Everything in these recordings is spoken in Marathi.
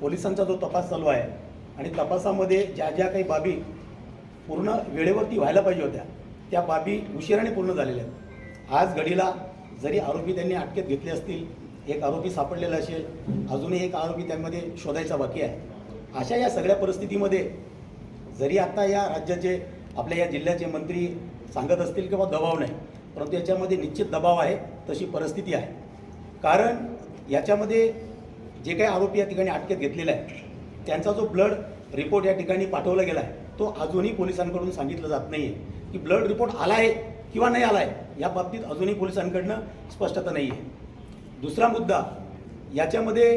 पोलिसांचा जो तपास चालू आहे आणि तपासामध्ये ज्या ज्या काही बाबी पूर्ण वेळेवरती व्हायला पाहिजे होत्या त्या बाबी उशिराने पूर्ण झालेल्या आहेत. आज घडीला जरी आरोपी त्यांनी अटकेत घेतले असतील एक आरोपी सापडलेला असेल अजूनही एक आरोपी त्यामध्ये शोधायचा बाकी आहे. अशा या सगळ्या परिस्थितीमध्ये जरी आता या राज्याचे आपल्या या जिल्ह्याचे मंत्री सांगत असतील किंवा दबाव नाही परंतु याच्यामध्ये निश्चित दबाव आहे तशी परिस्थिती आहे. कारण याच्यामध्ये जे काही आरोपी या ठिकाणी अटकेत घेतलेला आहे त्यांचा जो ब्लड रिपोर्ट या ठिकाणी पाठवला गेला आहे तो अजूनही पोलिसांकडून सांगितलं जात नाही आहे की ब्लड रिपोर्ट आला आहे किंवा नाही आला आहे या बाबतीत अजूनही पोलिसांकडनं स्पष्टता नाही आहे दुसरा मुद्दा याच्यामध्ये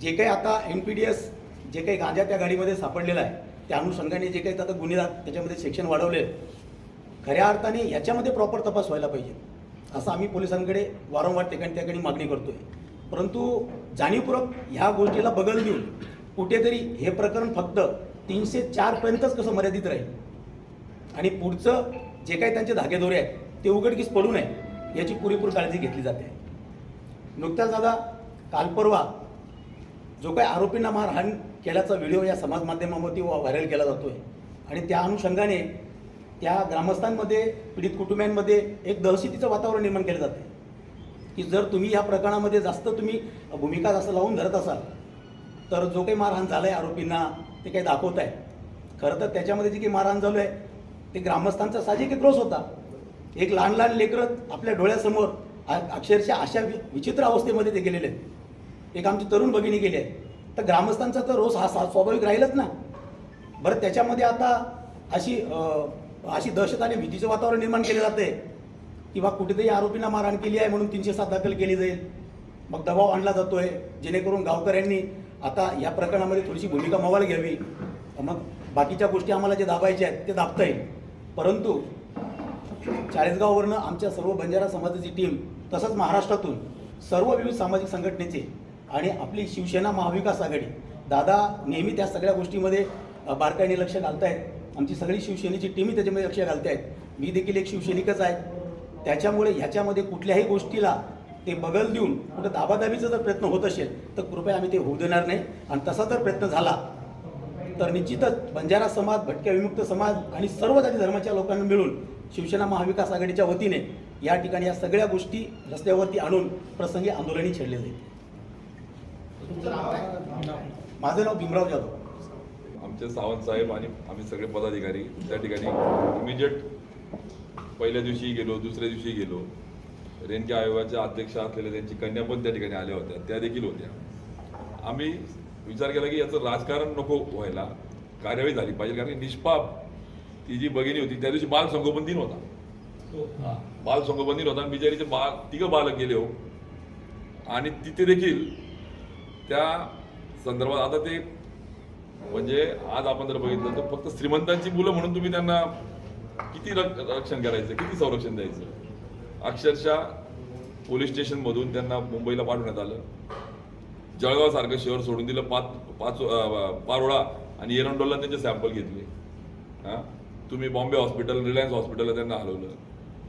जे काही आता एम पी डी एस जे काही गांजा त्या गाडीमध्ये सापडलेला आहे त्या अनुषंगाने जे काही आता गुन्हे त्याच्यामध्ये सेक्शन वाढवले खऱ्या अर्थाने याच्यामध्ये प्रॉपर तपास व्हायला पाहिजे असं आम्ही पोलिसांकडे वारंवार ठिकाणी त्या ठिकाणी मागणी करतोय. परंतु जाणीवपूर्वक ह्या गोष्टीला बगल देऊन कुठेतरी हे प्रकरण फक्त तीनशे चारपर्यंतच कसं मर्यादित राहील? आणि पुढचं जे काही त्यांचे धागेदोरे आहेत ते उघडकीस पडू नये याची पुरेपूर काळजी घेतली जाते. नुकताच दादा काल परवा जो काही आरोपींना मारहाण केल्याचा व्हिडिओ या समाज माध्यमामध्ये व्हायरल केला जातोय. आणि त्या अनुषंगाने त्या ग्रामस्थांमध्ये पीडित कुटुंबियांमध्ये एक दहशतीचं वातावरण निर्माण केलं जाते की जर तुम्ही या प्रकरणामध्ये जास्त तुम्ही भूमिका जास्त लावून धरत असाल तर जो काही मारहाण झालं आहे आरोपींना ते काही दाखवत आहे. खरं तर त्याच्यामध्ये जे काही मारहाण झालं आहे ते ग्रामस्थांचा साजिक एक होता. एक लहान लहान लेकरं आपल्या डोळ्यासमोर अक्षरशः अशा वि- विचित्र अवस्थेमध्ये ते गेलेले आहेत. एक आमची तरुण भगिनी गेली आहे. तर ग्रामस्थांचा तर रोष हा सा- स्वाभाविक राहीलच ना. बरं त्याच्यामध्ये आता अशी अशी दहशत आणि भीतीचं वातावरण निर्माण केलं जाते किंवा कुठेतरी आरोपींना मारहाण केली आहे म्हणून तीनशे सात दाखल केली जाईल. मग दबाव आणला जातोय जेणेकरून गावकऱ्यांनी आता या प्रकरणामध्ये थोडीशी भूमिका मोबाईल घ्यावी. मग बाकीच्या गोष्टी आम्हाला जे दाबायच्या आहेत ते दाबता येईल. परंतु चाळीसगाववरनं आमच्या सर्व बंजारा समाजाची टीम तसंच महाराष्ट्रातून सर्व विविध सामाजिक संघटनेचे आणि आपली शिवसेना महाविकास आघाडी दादा नेहमी त्या सगळ्या गोष्टीमध्ये बारकाईने लक्ष घालतायत. आमची सगळी शिवसेनेची टीमही त्याच्यामध्ये लक्ष घालतायत. मी देखील एक शिवसैनिकच आहे. त्याच्यामुळे ह्याच्यामध्ये कुठल्याही गोष्टीला ते बगल देऊन कुठं दाबादाबीचा जर प्रयत्न होत असेल तर कृपया आम्ही ते होऊ देणार नाही. आणि तसा जर प्रयत्न झाला तर निश्चितच बंजारा समाज भटक्या विमुक्त समाज आणि सर्व जाती धर्माच्या लोकांना मिळून शिवसेना महाविकास आघाडीच्या वतीने या ठिकाणी या सगळ्या गोष्टी रस्त्यावरती आणून प्रसंगी आंदोलनही छेडले जाईल. माझं नाव भीमराव जाधव. आमचे सावंत साहेब आणि आम्ही सगळे पदाधिकारी त्या ठिकाणी इमिजिएट पहिल्या दिवशी गेलो दुसऱ्या दिवशी गेलो. रेणके आयोगाच्या अध्यक्ष असलेल्या त्यांची कन्या पण त्या ठिकाणी आल्या होत्या. त्या देखील होत्या. आम्ही विचार केला की याचं राजकारण नको व्हायला. कार्यवाही झाली पाहिजे कारण निष्पाप ती जी भगिनी होती त्या दिवशी बाल संगोपन दिन होता. बाल संगोपन दिन होता आणि बिचारीचे बाल तिघं बालक गेले हो. आणि तिथे देखील त्या संदर्भात आता ते म्हणजे आज आपण जर बघितलं तर फक्त श्रीमंतांची मुलं म्हणून तुम्ही त्यांना किती रक्षण करायचं? किती संरक्षण द्यायचं? अक्षरशः पोलीस स्टेशनमधून त्यांना मुंबईला पाठवण्यात आलं. जळगाव सारखं शहर सोडून दिलं. पाच पाच पारोळा आणि एरंडोलला त्यांचे सॅम्पल घेतले. हां? तुम्ही बॉम्बे हॉस्पिटल रिलायन्स हॉस्पिटलला त्यांना हलवलं.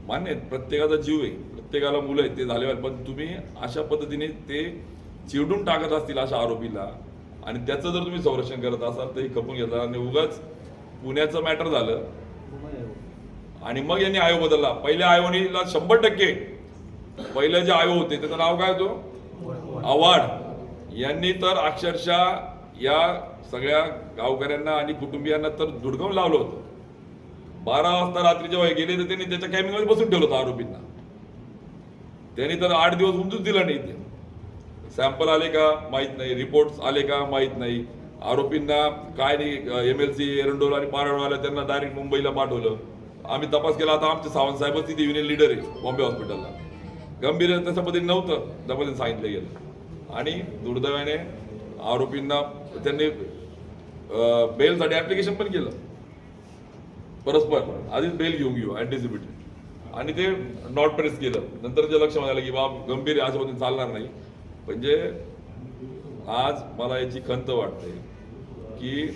मान्य आहे, प्रत्येकाचा जीव आहे. प्रत्येकाला मुलं आहेत ते झाले पण तुम्ही अशा पद्धतीने ते चिवडून टाकत असतील अशा आरोपीला आणि त्याचं जर तुम्ही संरक्षण करत असाल तर हे खपून घेतलं. आणि उगाच पुण्याचं मॅटर झालं. आणि मग यांनी आयोग बदलला. पहिल्या आयोनीला शंभर टक्के. पहिलं जे आयोग होते त्याचं नाव काय होतं? आव्हाड. यांनी तर अक्षरशः या सगळ्या गावकऱ्यांना आणि कुटुंबियांना तर दुर्गम लावलं होतं. बारा वाजता रात्री जेव्हा गेले तर त्यांनी त्याच्या कॅमिंगमध्ये बसून ठेवलं होतं आरोपींना. त्यांनी तर आठ दिवस उमजून दिला नाही ते सॅम्पल आले का? माहीत नाही. रिपोर्ट्स आले का? माहीत नाही. आरोपींना काय नाही एम एल सी एरंडोल आणि पारडवाला त्यांना डायरेक्ट मुंबईला पाठवलं. आम्ही तपास केला आता आमचे सावंत साहेबच तिथे युनियन लीडर आहे बॉम्बे हॉस्पिटलला गंभीर तशा पद्धतीने नव्हतं त्या पद्धतीने सांगितलं गेलं. आणि दुर्दैवाने आरोपींना त्यांनी बेलसाठी ॲप्लिकेशन पण केलं. परस्पर आधीच बेल घेऊन घेऊ अँटिसिपेटेड आणि ते नॉट प्रेस केलं. नंतर जे लक्ष आलं की बाब गंभीर आहे, अशा पद्धतीने चालणार नाही. म्हणजे आज मला याची खंत वाटते की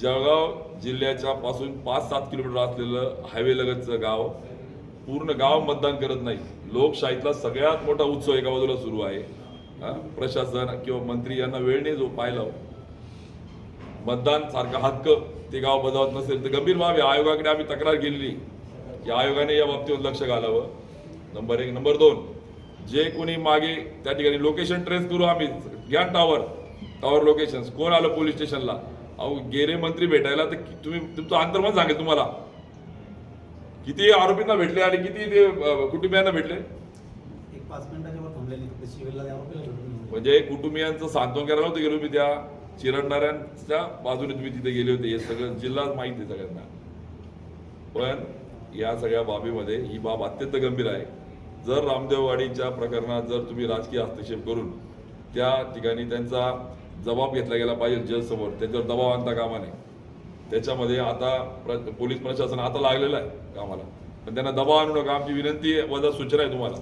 जळगाव जिल्ह्याच्या पासून पाच सात किलोमीटर असलेलं हायवे लगतचं गाव पूर्ण गाव मतदान करत नाही. लोकशाहीतला सगळ्यात मोठा उत्सव एका बाजूला सुरू आहे. प्रशासन किंवा मंत्री यांना वेळ नाही जो पाहिला. मतदान सारखा हक्क ते गाव बजावत नसेल तर गंभीर बाब आहे. आयोगाकडे आम्ही तक्रार केलेली. की आयोगाने या बाबतीवर लक्ष घालावं. नंबर एक. नंबर दोन. जे कोणी मागे त्या ठिकाणी लोकेशन ट्रेस करू आम्ही घ्या टावर टावर लोकेशन कोण आलं पोलीस स्टेशनला अहो गेले मंत्री भेटायला तर तुम्ही तुमचं अंतर्मन सांगेल तुम्हाला. किती आरोपींना भेटले आणि किती ते कुटुंबियांना भेटले. म्हणजे कुटुंबियांचं सांत्वन करायला नव्हतं गेलो मी त्या चिरडणाऱ्यांच्या बाजूने तुम्ही तिथे गेले होते. हे सगळं जिल्हा माहिती आहे सगळ्यांना. पण या सगळ्या बाबीमध्ये ही बाब अत्यंत गंभीर आहे. जर रामदेववाडीच्या प्रकरणात जर तुम्ही राजकीय हस्तक्षेप करून त्या ठिकाणी त्यांचा जबाब घेतला गेला पाहिजे जजसमोर त्याच्यावर दबाव आणता कामा नये. त्याच्यामध्ये आता प्र- पोलीस प्रशासन आता लागलेलं आहे कामाला. पण त्यांना दबाव आणू नका. आमची विनंती आहे, वजा सूचना आहे तुम्हाला.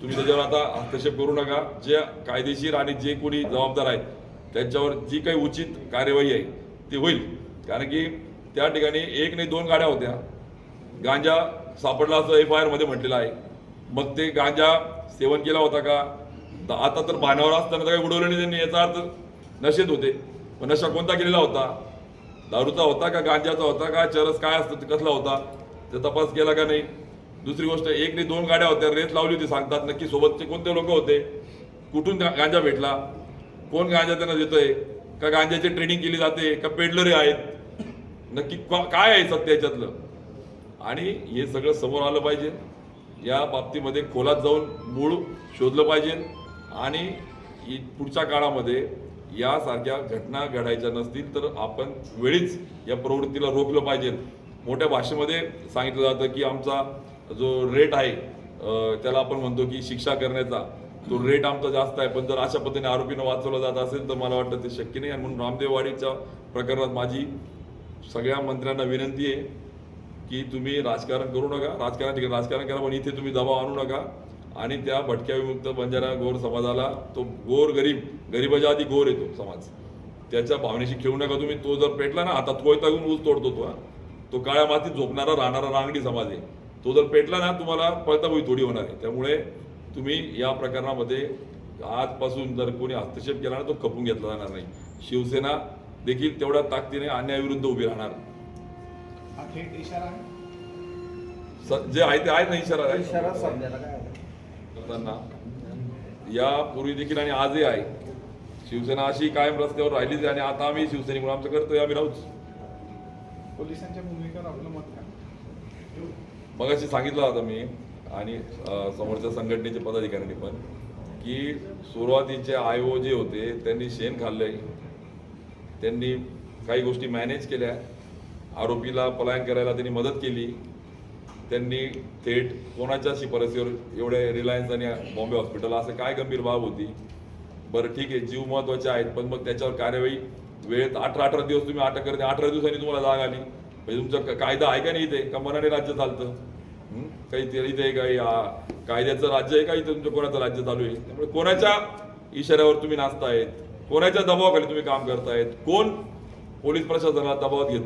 तुम्ही त्याच्यावर आता हस्तक्षेप करू नका. जे कायदेशीर आणि जे कोणी जबाबदार आहेत त्यांच्यावर जी काही उचित कार्यवाही आहे ती होईल. कारण की त्या ठिकाणी एक नाही दोन गाड्या होत्या. गांजा सापडला असं एफ आय आरमध्ये म्हटलेलं आहे. मग ते गांजा सेवन केला होता का? आता तर भानावर असताना तर काही उडवलं नाही त्यांनी याचा अर्थ नशेत होते. पण नशा कोणता केलेला होता? दारूचा होता का गांजाचा होता का? चरस काय असतं? ते कसला होता? ते तपास केला का नाही? दुसरी गोष्ट एक नाही दोन गाड्या होत्या. रेस लावली होती सांगतात नक्की. सोबतचे कोणते लोक होते? कुठून गांजा भेटला? कोण गांजा त्यांना देतोय? का गांजाची ट्रेनिंग केली जाते? का पेडलरे आहेत? नक्की का- काय आहे सत्य याच्यातलं? आणि हे सगळं समोर आलं पाहिजे. या बाबतीमध्ये खोलात जाऊन मूळ शोधलं पाहिजे. आणि पुढच्या काळामध्ये यासारख्या घटना घडायच्या नसतील तर आपण वेळीच या प्रवृत्तीला रोखलं पाहिजे. मोठ्या भाषेमध्ये सांगितलं जातं की आमचा जो रेट आहे त्याला आपण म्हणतो की शिक्षा करण्याचा तो रेट आमचा जास्त आहे. पण जर अशा पद्धतीने आरोपीनं वाचवलं जात असेल तर मला वाटतं ते शक्य नाही. आणि म्हणून रामदेववाडीच्या प्रकरणात माझी सगळ्या मंत्र्यांना विनंती आहे की तुम्ही राजकारण करू नका. राजकारण ठिकाणी राजकारण करा पण इथे तुम्ही दबाव आणू नका. आणि त्या भटक्या विमुक्त बंजारा गोर समाजाला तो गोर गरीब गरिबाच्या आधी गोर येतो समाज. त्याच्या भावनेशी खेळू नका तुम्ही तो जर पेटला ना हातात कोयता घेऊन ऊस तोडतो तो. तो काळ्या मातीत झोपणारा राहणारा रांगडी समाज आहे. तो जर पेटला ना तुम्हाला पळताबोई थोडी होणार आहे. त्यामुळे तुम्ही या प्रकरणामध्ये आजपासून जर कोणी हस्तक्षेप केला ना तो खपून घेतला जाणार नाही. शिवसेना देखील तेवढ्या ताकदीने अन्यायाविरुद्ध उभी राहणार. हा थेट इशारा आहे? स- जे आहे ते आहे ना इशारा. करताना. यापूर्वी देखील आणि आजही आहे. शिवसेना अशी कायम रस्त्यावर राहिलीच आहे आणि आता आम्ही शिवसैनिक आमचं कर्तव्य आम्ही राहूच. पोलिसांच्या भूमिकेवर आपलं मत काय मग अशी सांगितलं होतं मी आणि समोरच्या संघटनेचे पदाधिकाऱ्यांनी पण की सुरुवातीचे आयो जे होते त्यांनी शेण खाल्लंय. त्यांनी काही गोष्टी मॅनेज केल्या. आरोपीला पलायन करायला त्यांनी मदत केली. त्यांनी थेट कोणाच्या शिफारसीवर एवढे रिलायन्स आणि बॉम्बे हॉस्पिटल असं काय गंभीर बाब होती? बरं ठीक आहे जीव महत्त्वाचे आहेत पण मग त्याच्यावर कार्यवाही वेळेत अठरा अठरा दिवस तुम्ही अटक करते अठरा दिवसांनी तुम्हाला जाग आली. म्हणजे तुमचा कायदा आहे का नाही इथे? का मनाने राज्य चालतं? काही ते इथे काही कायद्याचं राज्य आहे का इथे? तुमचं कोणाचं राज्य चालू आहे? त्यामुळे कोणाच्या इशाऱ्यावर तुम्ही नाचतायत? कोणाच्या दबावाखाली तुम्ही काम करतायत? कोण पोलीस प्रशासनाला दबावात आहे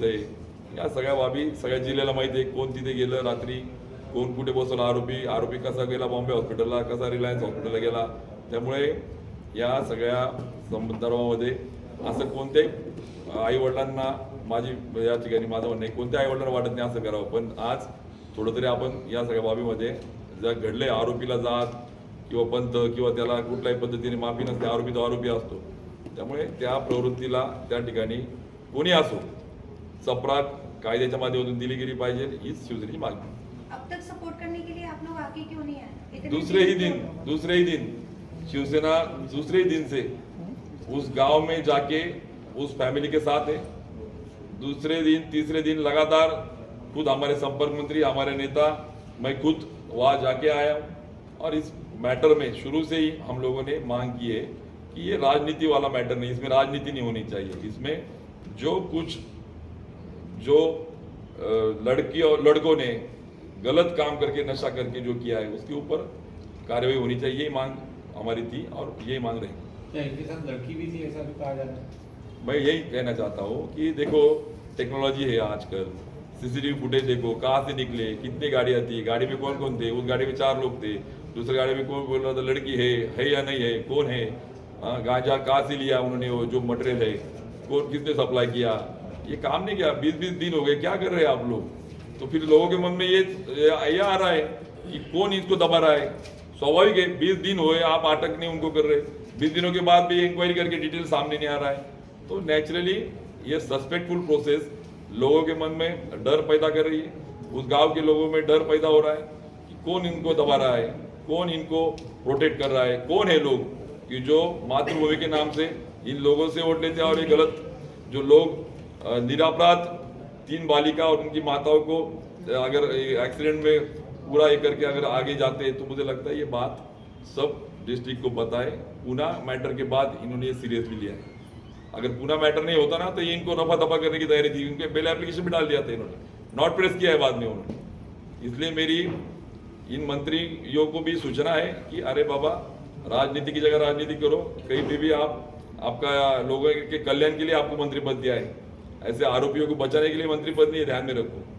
या सगळ्या बाबी सगळ्या जिल्ह्याला माहिती आहे कोण तिथे गेलं रात्री कोण कुठे बसवला आरोपी आरोपी कसा गेला बॉम्बे हॉस्पिटलला कसा रिलायन्स हॉस्पिटलला गेला त्यामुळे या सगळ्या संदर्भामध्ये असं कोणत्याही आईवडिलांना माझी या ठिकाणी माझं म्हणणं आहे कोणत्या आईवडिलांना वाटत नाही असं करावं. पण आज थोडं तरी आपण या सगळ्या बाबीमध्ये जर घडले आरोपीला जात किंवा पंत किंवा त्याला कुठल्याही पद्धतीने माफी नसते आरोपी तो आरोपी असतो. त्यामुळे त्या प्रवृत्तीला त्या ठिकाणी कोणी असो चपराक कायद्याच्या माध्यमातून दिली गेली पाहिजे हीच शिवसेनेची मागणी. अब तक सपोर्ट करने के लिए आप लोग आगे क्यों नहीं आए? दूसरे ही दिन दूसरे ही दिन शिवसेना दूसरे ही दिन से उस गाँव में जाके उस फैमिली के साथ है। दूसरे दिन तीसरे दिन लगातार खुद हमारे संपर्क मंत्री हमारे नेता मैं खुद वहाँ जाके आया और इस मैटर में शुरू से ही हम लोगों ने मांग की है कि ये राजनीति वाला मैटर नहीं इसमें राजनीति नहीं होनी चाहिए। इसमें जो कुछ जो लड़की और लड़कों ने गलत काम करके नशा करके जो किया है उसके ऊपर कार्रवाई होनी चाहिए यही मांग हमारी थी और यही मांग रही इनके साथ लड़की भी थी ऐसा भी कहा जा रहा है? मैं यही कहना चाहता हूँ कि देखो टेक्नोलॉजी है आजकल। सीसीटीवी फुटेज देखो कहाँ से निकले कितनी गाड़ियाँ थी गाड़ी में कौन कौन थे उस गाड़ी में चार लोग थे दूसरी गाड़ी में कौन बोल रहा था लड़की है है या नहीं है कौन है? हाँ, गांजा कहाँ से लिया उन्होंने वो जो मटेरियल है कौन किसने सप्लाई किया? ये काम नहीं किया बीस बीस दिन हो गए, क्या कर रहे हैं आप लोग? तो फिर लोगों के मन में ये ये आ रहा है कि कौन इसको दबा रहा है? स्वाभाविक है, बीस दिन हुए आप अटक नहीं उनको कर रहे। बीस दिनों के बाद भी इंक्वायरी करके डिटेल सामने नहीं आ रहा है। तो नेचुरली ये सस्पेक्टफुल प्रोसेस लोगों के मन में डर पैदा कर रही है। उस गाँव के लोगों में डर पैदा हो रहा है कि कौन इनको दबा रहा है, कौन इनको प्रोटेक्ट कर रहा है, कौन है लोग? कि जो मातृभूमि के नाम से इन लोगों से वोट लेते हैं और ये गलत, जो लोग निरापराध तीन बालिका और उनकी माताओं को अगर एक्सीडेंट में पूरा ये करके अगर आगे जाते हैं तो मुझे लगता है ये बात सब डिस्ट्रिक्ट को है। पूना मैटर के बाद इन्होंने ये सीरियसली लिया है। अगर पूना मैटर नहीं होता ना तो ये इनको रफा दफ़ा करने की तैयारी थी। उनके बेल एप्लीकेशन भी डाल दिया था इन्होंने। नॉट प्रेस किया है बाद में उन्होंने। इसलिए मेरी इन मंत्रियों को भी सूचना है कि, अरे बाबा, राजनीति की जगह राजनीति करो। कहीं पे भी आप, आपका लोगों के कल्याण के लिए आपको मंत्री पद दिया है। ऐसे आरोपियों को बचाने के लिए मंत्री पद नहीं है ध्यान में रखो।